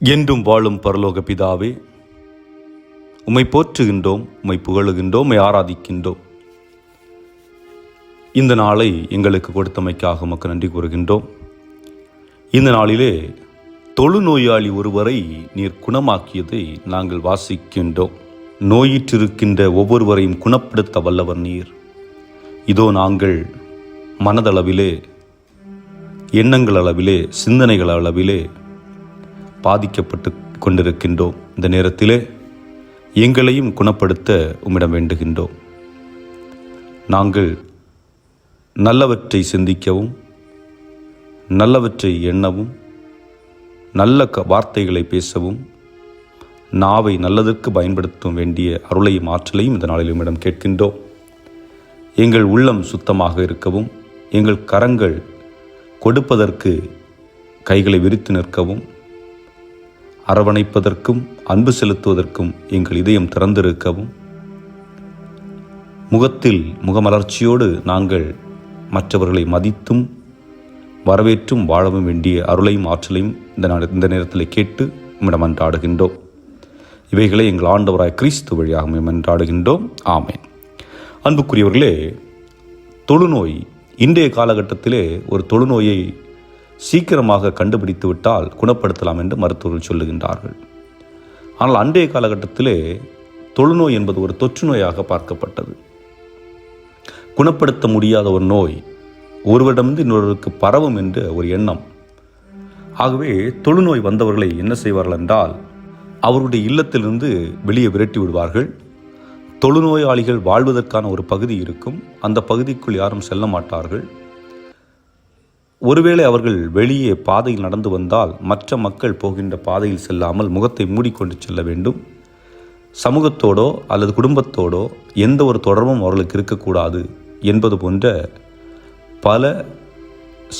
என்றும் வாழும் பரலோக பிதாவே உம்மை போற்றுகின்றோம் உம்மை புகழுகின்றோம் உம்மை ஆராதிக்கின்றோம். இந்த நாளை எங்களுக்கு கொடுத்தமைக்காக உமக்கு நன்றி கூறுகின்றோம். இந்த நாளிலே தொழுநோயாளி ஒருவரை நீர் குணமாக்கியதை நாங்கள் வாசிக்கின்றோம். நோயிற்றிருக்கின்ற ஒவ்வொருவரையும் குணப்படுத்த வல்லவர் நீர். இதோ நாங்கள் மனதளவிலே எண்ணங்கள் அளவிலே சிந்தனைகள் அளவிலே பாதிக்கப்பட்டு கொண்டிருக்கின்றோம். இந்த நேரத்திலே எங்களையும் குணப்படுத்த உம்மிடம் வேண்டுகின்றோம். நாங்கள் நல்லவற்றை சிந்திக்கவும் நல்லவற்றை எண்ணவும் நல்ல க வார்த்தைகளை பேசவும் நாவை நல்லதற்கு பயன்படுத்தும் வேண்டிய அருளையும் ஆற்றலையும் இந்த நாளில் உம்மிடம் கேட்கின்றோம். எங்கள் உள்ளம் சுத்தமாக இருக்கவும் எங்கள் கரங்கள் கொடுப்பதற்கு கைகளை விரித்து நிற்கவும் அரவணைப்பதற்கும் அன்பு செலுத்துவதற்கும் எங்கள் இதயம் திறந்திருக்கவும். முகத்தில் முகமலர்ச்சியோடு நாங்கள் மற்றவர்களை மதித்தும் வரவேற்றும் வாழவும் வேண்டிய அருளையும் ஆற்றலையும் இந்த இந்த நேரத்தில் கேட்டு உம்மிடம் அன்றாடுகின்றோம். இவைகளை எங்கள் ஆண்டவராய் கிறிஸ்து வழியாக என்றாடுகின்றோம் ஆமேன். அன்புக்குரியவர்களே தொழுநோய் இன்றைய காலகட்டத்திலே ஒரு தொழுநோயை சீக்கிரமாக கண்டுபிடித்து விட்டால் குணப்படுத்தலாம் என்று மருத்துவர்கள் சொல்லுகின்றார்கள். ஆனால் அன்றைய காலகட்டத்திலே தொழுநோய் என்பது ஒரு தொற்று நோயாக பார்க்கப்பட்டது. குணப்படுத்த முடியாத ஒரு நோய் ஒருவரிடமிருந்து இன்னொருவருக்கு பரவும் என்ற ஒரு எண்ணம். ஆகவே தொழுநோய் வந்தவர்களை என்ன செய்வார்கள் என்றால் அவருடைய இல்லத்திலிருந்து வெளியே விரட்டி விடுவார்கள். தொழுநோயாளிகள் வாழ்வதற்கான ஒரு பகுதி இருக்கும். அந்த பகுதிக்குள் யாரும் செல்ல மாட்டார்கள். ஒருவேளை அவர்கள் வெளியே பாதையில் நடந்து வந்தால் மற்ற மக்கள் போகின்ற பாதையில் செல்லாமல் முகத்தை மூடிக்கொண்டு செல்ல வேண்டும். சமூகத்தோடோ அல்லது குடும்பத்தோடோ எந்த ஒரு தொடர்பும் அவர்களுக்கு இருக்கக்கூடாது என்பது போன்ற பல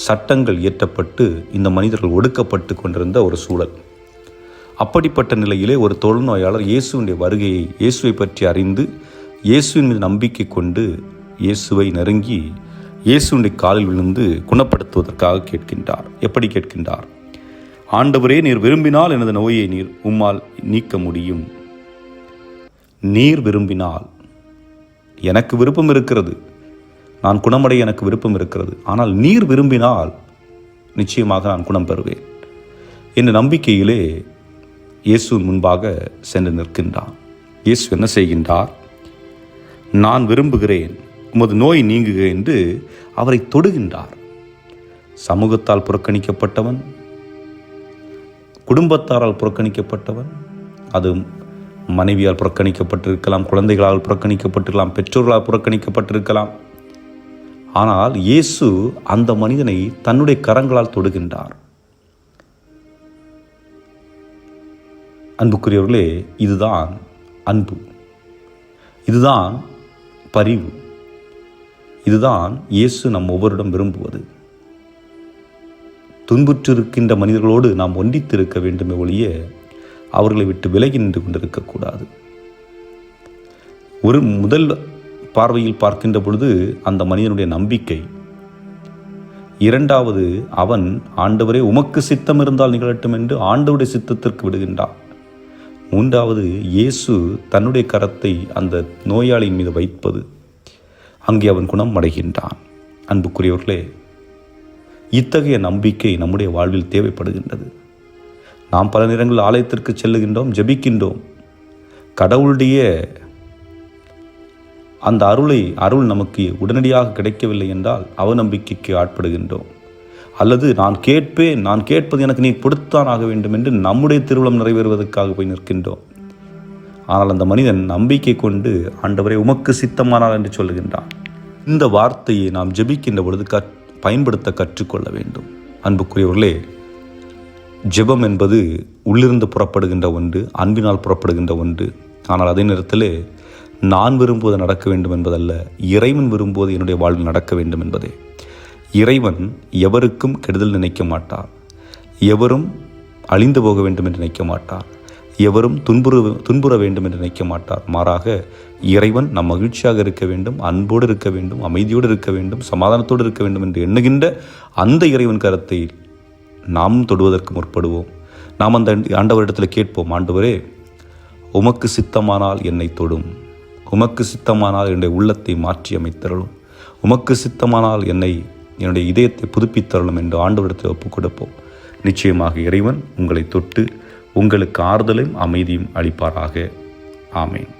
சட்டங்கள் இயற்றப்பட்டு இந்த மனிதர்கள் ஒடுக்கப்பட்டு கொண்டிருந்த ஒரு சூழல். அப்படிப்பட்ட நிலையிலே ஒரு தொழுநோயாளர் இயேசுவினுடைய வருகையை இயேசுவை பற்றி அறிந்து இயேசுவின் மீது நம்பிக்கை கொண்டு இயேசுவை நெருங்கி இயேசுடைய காலில் விழுந்து குணப்படுத்துவதற்காக கேட்கின்றார். எப்படி கேட்கின்றார்? ஆண்டவரே நீர் விரும்பினால் எனது நோயை நீர் உம்மால் நீக்க முடியும். நீர் விரும்பினால் எனக்கு விருப்பம் இருக்கிறது. நான் குணமடைய எனக்கு விருப்பம் இருக்கிறது. ஆனால் நீர் விரும்பினால் நிச்சயமாக நான் குணம் பெறுவேன். என்ற நம்பிக்கையிலே இயேசு முன்பாக சென்று நிற்கின்றான். இயேசு என்ன செய்கின்றார்? நான் விரும்புகிறேன். உமது நோய் நீங்குக என்று அவரை தொடுகின்றார். சமூகத்தால் புறக்கணிக்கப்பட்டவன் குடும்பத்தாரால் புறக்கணிக்கப்பட்டவன் அது மனைவியால் புறக்கணிக்கப்பட்டிருக்கலாம் குழந்தைகளால் புறக்கணிக்கப்பட்டிருக்கலாம் பெற்றோர்களால் புறக்கணிக்கப்பட்டிருக்கலாம். ஆனால் இயேசு அந்த மனிதனை தன்னுடைய கரங்களால் தொடுகின்றார். அன்புக்குரியவர்களே இதுதான் அன்பு. இதுதான் பரிவு. இதுதான் இயேசு நம் ஒவ்வொருடம் விரும்புவது. துன்புற்றிருக்கின்ற மனிதர்களோடு நாம் ஒன்றித்திருக்க வேண்டுமே ஒழிய அவர்களை விட்டு விலகி நின்று கொண்டிருக்கக்கூடாது. ஒரு முதல் பார்வையில் பார்க்கின்ற பொழுது அந்த மனிதனுடைய நம்பிக்கை இரண்டாவது அவன் ஆண்டவரே உமக்கு சித்தம் இருந்தால் நிகழட்டும் என்று ஆண்டவருடைய சித்தத்திற்கு விடுகின்றான். மூன்றாவது இயேசு தன்னுடைய கரத்தை அந்த நோயாளியின் மீது வைப்பது. அங்கே அவன் குணம் அடைகின்றான் அன்புக்குரியவர்களே இத்தகைய நம்பிக்கை நம்முடைய வாழ்வில் தேவைப்படுகின்றது. நாம் பல நேரங்கள் ஆலயத்திற்கு செல்லுகின்றோம் ஜெபிக்கின்றோம். கடவுளுடைய அந்த அருளை அருள் நமக்கு உடனடியாக கிடைக்கவில்லை என்றால் அவநம்பிக்கைக்கு ஆட்படுகின்றோம். அல்லது நான் கேட்பேன் நான் கேட்பது எனக்கு நீ கொடுத்தான் ஆக வேண்டும் என்று நம்முடைய திருவிழம் நிறைவேறுவதற்காக போய் நிற்கின்றோம். ஆனால் அந்த மனிதன் நம்பிக்கை கொண்டு ஆண்டவரை உமக்கு சித்தமானார் என்று சொல்லுகின்றான். இந்த வார்த்தையை நாம் ஜெபிக்கின்ற பொழுது கற் பயன்படுத்த கற்றுக்கொள்ள வேண்டும். அன்புக்குரியவர்களே ஜெபம் என்பது உள்ளிருந்து புறப்படுகின்ற ஒன்று அன்பினால் புறப்படுகின்ற ஒன்று. ஆனால் அதே நேரத்தில் நான் விரும்புவது நடக்க வேண்டும் என்பதல்ல இறைவன் விரும்புவது என்னுடைய வாழ்வில் நடக்க வேண்டும் என்பதே. இறைவன் எவருக்கும் கெடுதல் நினைக்க மாட்டார். எவரும் அழிந்து போக வேண்டும் என்று நினைக்க மாட்டார். எவரும் துன்புற துன்புற வேண்டும் என்று நினைக்க மாட்டார். மாறாக இறைவன் நம் மகிழ்ச்சியாக இருக்க வேண்டும் அன்போடு இருக்க வேண்டும் அமைதியோடு இருக்க வேண்டும் சமாதானத்தோடு இருக்க வேண்டும் என்று எண்ணுகின்ற அந்த இறைவன் கருத்தை நாம் தொடுவதற்கு முற்படுவோம். நாம் அந்த ஆண்டவரிடத்தில் கேட்போம் ஆண்டவரே உமக்கு சித்தமானால் என்னை தொடும். உமக்கு சித்தமானால் என்னுடைய உள்ளத்தை மாற்றி அமைத்தரலும் உமக்கு சித்தமானால் என்னை என்னுடைய இதயத்தை புதுப்பித்தரலும் என்று ஆண்டவரிடத்தில் ஒப்புக் கொடுப்போம் நிச்சயமாக இறைவன் உங்களை தொட்டு உங்களுக்கு ஆறுதலையும் அமைதியும் அளிப்பாராக. ஆமேன்.